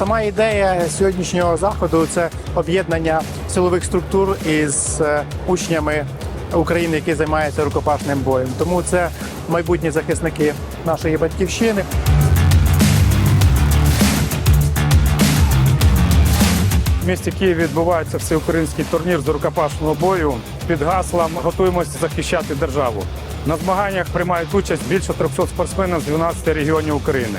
Сама ідея сьогоднішнього заходу це об'єднання силових структур із е, учнями України, які займаються рукопашним боєм. Тому це майбутні захисники нашої батьківщини. В місті Києві відбувається всеукраїнський турнір з рукопашного бою під гаслом Готуємося захищати державу. На змаганнях приймають участь більше 300 спортсменів з 12 регіонів України.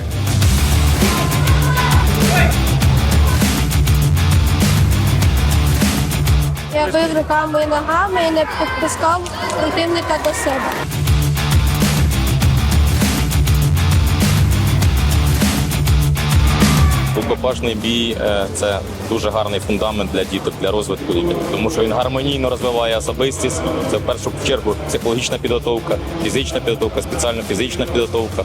Я бив руками і ногами і не підпускав противника до себе. Рукопашний бій е, це дуже гарний фундамент для діток, для розвитку дітей, тому що він гармонійно розвиває особистість. Це в першу чергу психологічна підготовка, фізична підготовка, спеціальна фізична підготовка.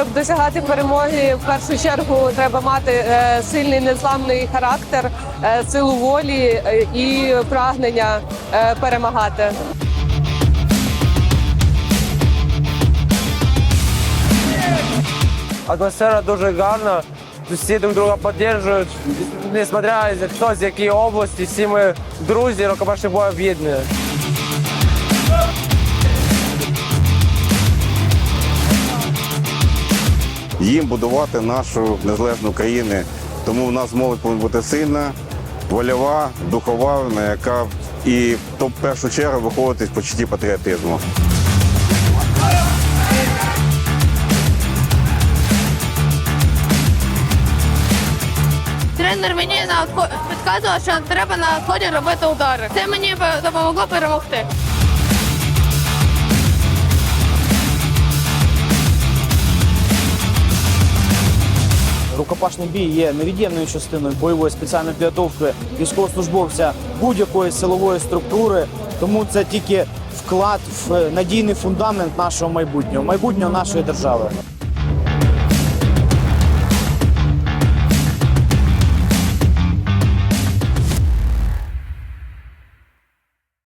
Щоб досягати перемоги, в першу чергу треба мати е, сильний незламний характер, е, силу волі е, і прагнення перемагати. Атмосфера дуже гарна, всі друг друга підтримують. Несмотря на хто з якої області, всі ми друзі, рукопашний бой об'єднує. Їм будувати нашу незалежну країну. Тому в нас молодь повинна бути сильна, вольова, духова, яка і в першу чергу виходить з почутті патріотизму. Тренер мені на підказував, що треба на відході робити удари. Це мені допомогло перемогти. Рукопашний бій є невід'ємною частиною бойової спеціальної підготовки військовослужбовця будь-якої силової структури. Тому це тільки вклад в надійний фундамент нашого майбутнього, майбутнього нашої держави.